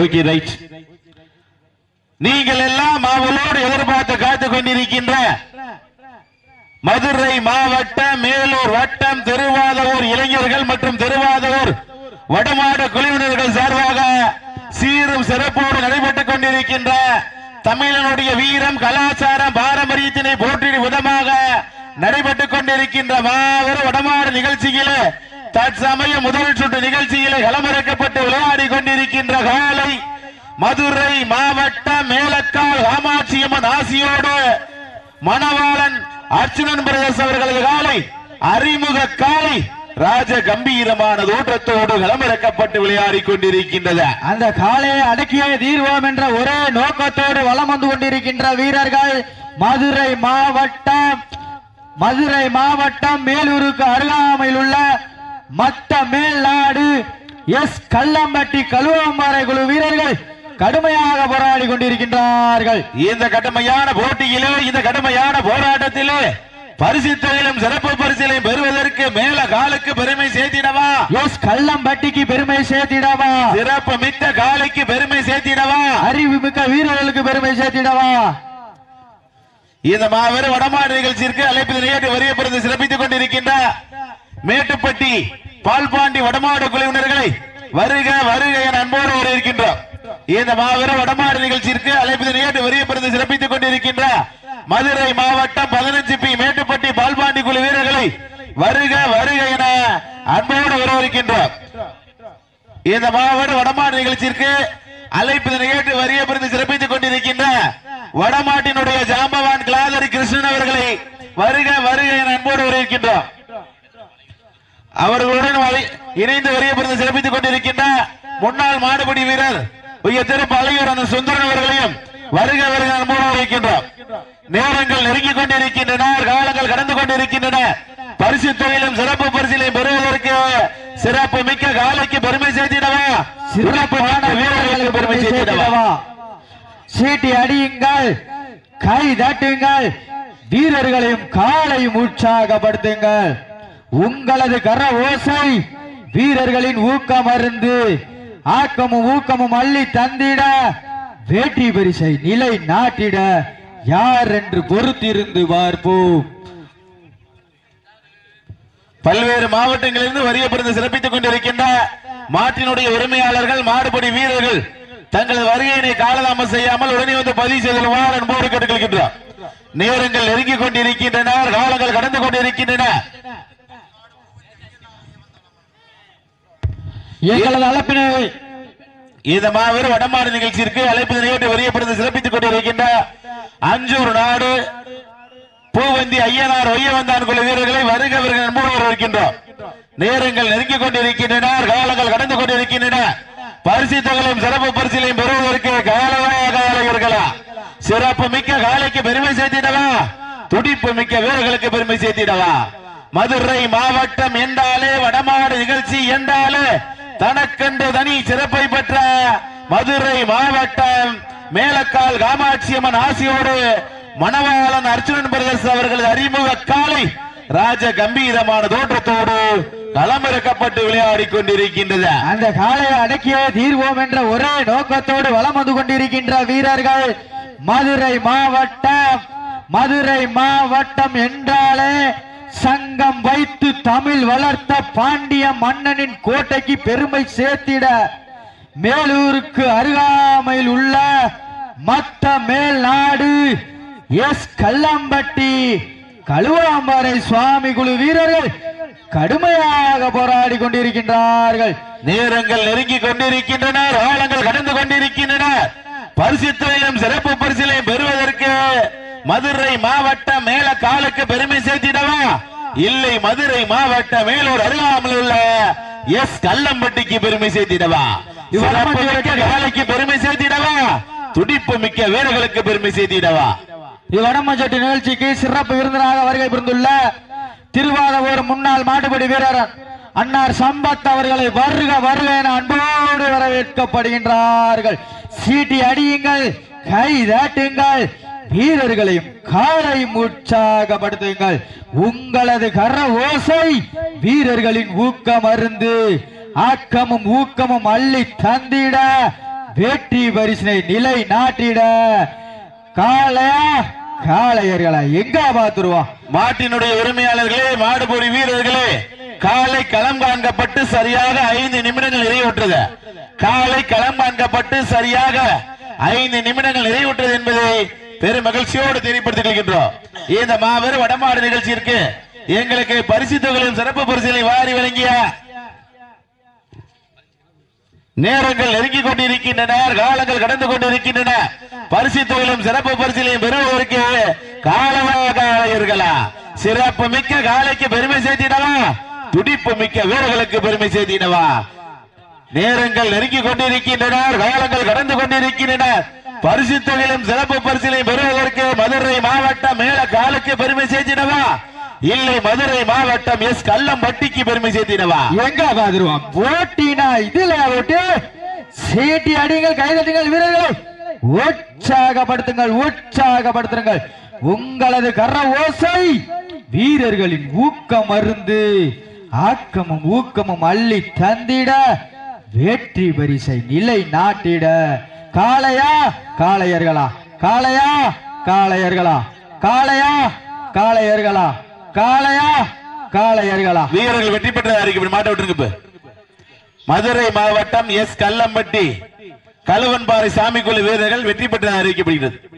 Okay right நீங்கள் எல்லாம் அவளோடு எதிர்பார்த்து காத்துக் கொண்டிருக்கின்ற மதுரை மாவட்டம் மேலூர் வட்டம் திருவாதவூர் இளைஞர்கள் மற்றும் திருவாதவூர் வடமாட குழுவினர்கள் சார்பாக சீரும் சிறப்போடு நடைபெற்றுக் கொண்டிருக்கின்ற தமிழனுடைய வீரம் கலாச்சாரம் பாரம்பரியத்தினை போற்றிடும் விதமாக நடைபெற்றுக் கொண்டிருக்கின்ற மாபெரும் வடமாடு நிகழ்ச்சியிலே தற்சமய முதல் சுற்று நிகழ்ச்சியில் களமிறக்கப்பட்டு விளையாடி கொண்டிருக்கின்ற காலை மதுரை மாவட்டம் மேலக்கால் காமாட்சியம்மன் ஆசியோடு மணவாளன் அர்ச்சுனன் பிரதேச அவர்களது காலை அறிமுக காலை ராஜ கம்பீரமான தோற்றத்தோடு களமிறக்கப்பட்டு விளையாடி கொண்டிருக்கின்றது. அந்த காளையை அடக்கிய தீர்வோம் என்ற ஒரே நோக்கத்தோடு வலம் வந்து கொண்டிருக்கின்ற வீரர்கள் மதுரை மாவட்டம் மதுரை மாவட்டம் மேலூருக்கு அருகாமையில் உள்ள மத்த மேல்நாடு எஸ் கல்லம்பட்டி கழுவம்பாறை குழு வீரர்கள் கடுமையாக போராடி கொண்டிருக்கின்றார்கள். இந்த கடுமையான போட்டியிலே இந்த கடுமையான போராட்டத்திலே பரிசு தொகையிலும் சிறப்பு பரிசிலையும் பெறுவதற்கு மேல காலுக்கு பெருமை சேர்த்திடவா? எஸ் கல்லம்பட்டிக்கு பெருமை சேர்த்திடவா? சிறப்பு மிக்க காலைக்கு பெருமை சேர்த்திடவா? அறிவு மிக்க வீரர்களுக்கு பெருமை சேர்த்திடவா? இந்த மாபெரும் வடமாடு நிகழ்ச்சிக்கு அழைப்பு நிகழ்ச்சி வரியப்படுத்தி சிறப்பித்துக் கொண்டிருக்கின்ற மேட்டுப்பட்டி பால்பாண்டி வடமாடு குழுவினர்களை வருக வருக என அன்போடு வரவேற்கின்றோம். இந்த மாபெரும் வடமாடு நிகழ்ச்சிக்கு அழைப்பு நிகழ்ச்சி வரியப்படுத்தி சிறப்பித்துக் கொண்டிருக்கின்ற மதுரை மாவட்டம் பதினஞ்சு பி மேட்டுப்பட்டி பால்பாண்டி குழு வீரர்களை வருக வருக என அன்போடு வரவேற்கின்றோம். இந்த மாவட்ட வடமாடு நிகழ்ச்சிக்கு அழைப்பது நிகழ்ச்சி வரிய பிரிந்து சிறப்பித்துக் கொண்டிருக்கின்ற வடமாட்டினுடைய ஜாம்பவான் கிளாதரி கிருஷ்ணன் அவர்களை வருக வருக என அன்போடு வரவேற்கின்றோம். அவர்களுடன் இணைந்து வரிய சிறப்பித்துக் கொண்டிருக்கின்ற முன்னாள் மாடுபடி வீரர் உயர்த்திரு பழையூர் அந்த சுந்தரன் அவர்களையும் வருக வருக அன்போடு நேரங்கள் நெருங்கிக் கொண்டிருக்கின்றன காலங்கள் கடந்து கொண்டிருக்கின்றன. பரிசு தொழிலும் சிறப்பு பரிசிலையும் பெறுவதற்கு சிறப்பு மிக்க காலைக்கு பெருமை சேர்த்திடவா? சிறப்பான வீரர்களுக்கு பெருமை செய்திடவா சீட்டி அடியுங்கள் கை தட்டுங்கள் வீரர்களையும் காலையும் உற்சாகப்படுத்துங்கள் உங்களது கர ஓசை வீரர்களின் ஊக்கம் அருந்து ஆக்கமும் ஊக்கமும் அள்ளி தந்திட வேட்டி பரிசை நிலை நாட்டிட யார் என்று பொறுத்திருந்து பார்ப்போம். பல்வேறு மாவட்டங்களிலிருந்து வரியப்படுத்தி சிறப்பித்துக் கொண்டிருக்கின்ற மாட்டினுடைய உரிமையாளர்கள் மாடுபடி வீரர்கள் தங்களது வருகையினை காலதாமம் செய்யாமல் உடனே வந்து பதிவு செய்துள்ளார் என்போடு கேட்டுக்கொள்கின்றோம். நேரங்கள் நெருங்கிக் கொண்டிருக்கின்றன காலங்கள் கடந்து கொண்டிருக்கின்றன. எங்களது அழைப்பினை இந்த மாபெரும் வடமாடு நிகழ்ச்சிக்கு அழைப்பு நிகழ்ச்சி வரியப்படுத்த சிறப்பித்துக் கொண்டிருக்கின்ற அஞ்சூர் நாடு பூவந்தி ஐயனார் ஒய்யவந்தான் குழு வீரர்களை வருக வருக அன்போடு வரவேற்கின்றோம் நேரங்கள் நெருங்கிக் கொண்டிருக்கின்றன காலங்கள் கடந்து கொண்டிருக்கின்றன. பரிசு தொகையிலும் சிறப்பு பரிசிலையும் பெறுவதற்கு காலவா காலையர்களா சிறப்பு மிக்க காலைக்கு பெருமை சேர்த்திடவா? துடிப்பு மிக்க வீரர்களுக்கு பெருமை சேர்த்திடவா? மதுரை மாவட்டம் என்றாலே வடமாடு நிகழ்ச்சி என்றாலே தனக்கென்று தனி சிறப்பை பெற்ற மதுரை மாவட்டம் மேலக்கால் காமாட்சியம்மன் ஆசியோடு மணவாளன் அர்ச்சுனன் பிரதர்ஸ் அவர்களது அறிமுக காலை ராஜ கம்பீரமான தோற்றத்தோடு களமிறக்கப்பட்டு விளையாடி கொண்டிருக்கின்றது. அந்த காலையை அடக்கியே தீர்வோம் என்ற ஒரே நோக்கத்தோடு வலம் வந்து கொண்டிருக்கின்ற வீரர்கள் மதுரை மாவட்டம் மதுரை மாவட்டம் என்றாலே சங்கம் வைத்து தமிழ் வளர்த்த பாண்டிய மன்னனின் கோட்டைக்கு பெருமை சேர்த்திட மேலூருக்கு அருகாமையில் உள்ள மத்த மேல்நாடு எஸ் கல்லம்பட்டி கழுவாம்பாறை சுவாமி குழு வீரர்கள் கடுமையாக போராடி கொண்டிருக்கின்றார்கள். நேரங்கள் நெருங்கி கொண்டிருக்கின்றன காலங்கள் கடந்து கொண்டிருக்கின்றன. பரிசுத்தையும் சிறப்பு பரிசிலையும் பெறுவதற்கு மதுரை மாவட்டம் மேல காலுக்கு பெருமை சேர்த்திடவா? இல்லை மதுரை மாவட்டம் மேலூர் அருகாமல் உள்ள எஸ் கல்லம்பட்டிக்கு பெருமை சேர்த்திடவா? சிறப்பு மிக்க காலைக்கு பெருமை சேர்த்திடவா? துடிப்பு மிக்க வீரர்களுக்கு பெருமை சேர்த்திடவா? இவ்வடமச்சட்டு நிகழ்ச்சிக்கு சிறப்பு விருந்தினராக வருகை புரிந்துள்ள திருவாதவூர் முன்னாள் மாட்டுப்படி வீரர் அன்னார் சம்பத் அவர்களை வருக வருக என அன்போடு வரவேற்கப்படுகின்றார்கள். சீட்டி அடியுங்கள் கை தாட்டுங்கள் வீரர்களையும் காலையும் உற்சாகப்படுத்துங்கள் உங்களது கர ஓசை வீரர்களின் ஊக்கம் அருந்து ஆக்கமும் ஊக்கமும் அள்ளி தந்திட வெற்றி பரிசினை நிலை நாட்டிட. காளையா? காளையர்களை? எங்க பாத்துருவோம் மாட்டினுடைய உரிமையாளர்களே மாடுபொறி வீரர்களே காலை களம் காண்கப்பட்டு சரியாக ஐந்து நிமிடங்கள் நிறைவுற்றது. காலை களம் காண்கப்பட்டு சரியாக ஐந்து நிமிடங்கள் நிறைவுற்றது என்பதை பெரும் மகிழ்ச்சியோடு தெரியப்படுத்திக் கொள்கின்றோம் இந்த மாபெரும் வடமாடு நிகழ்ச்சியிற்கு எங்களுக்கு பரிசு தொகையும் சிறப்பு பரிசுகளை வாரி வழங்கிய நேரங்கள் நெருங்கிக் கொண்டிருக்கின்றன காலங்கள் கடந்து கொண்டிருக்கின்றன. பரிசு தொழிலும் சிறப்பு பரிசிலையும் பெறுவதற்கு காலவாகாளர்களா சிறப்பு மிக்க காலைக்கு பெருமை சேர்த்திடவா? துடிப்பு மிக்க வீரர்களுக்கு பெருமை சேர்த்திடவா? நேரங்கள் நெருங்கிக் கொண்டிருக்கின்றன காலங்கள் கடந்து கொண்டிருக்கின்றன. பரிசு தொகையிலும் சிறப்பு பரிசிலையும் பெறுவதற்கு மதுரை மாவட்டம் மேல காலுக்கு பெருமை செய்தினவா இல்லை மதுரை மாவட்டம் எஸ் கல்லம்பட்டிக்கு பெருமை சேர்த்தினவா எங்க பாத்துருவோம் போட்டினா இதுல ஓட்டு. சீட்டி அடிங்கள் கைதட்டுங்கள் வீரர்களை. உற்சாகப்படுத்துங்கள் உற்சாகப்படுத்துங்கள். உங்களது கர ஓசை வீரர்களின் ஊக்கம் மருந்து ஆக்கமும் ஊக்கமும் அள்ளி தந்திட வெற்றி பரிசை நிலை நாட்டிட காளையா? காளையர்களா? காளையா? காளையர்களா? காளையா? காளையர்களா? காளையா? காளையர்களா? வீரர்கள் வெற்றி பெற்றதா இருக்கு? மாட்ட விட்டுருக்கு மதுரை மாவட்டம் எஸ் கல்லம்பட்டி கழுவன்பாறை சாமி வீரர்கள் வெற்றி பெற்றதாக அறிவிக்கப்படுகிறது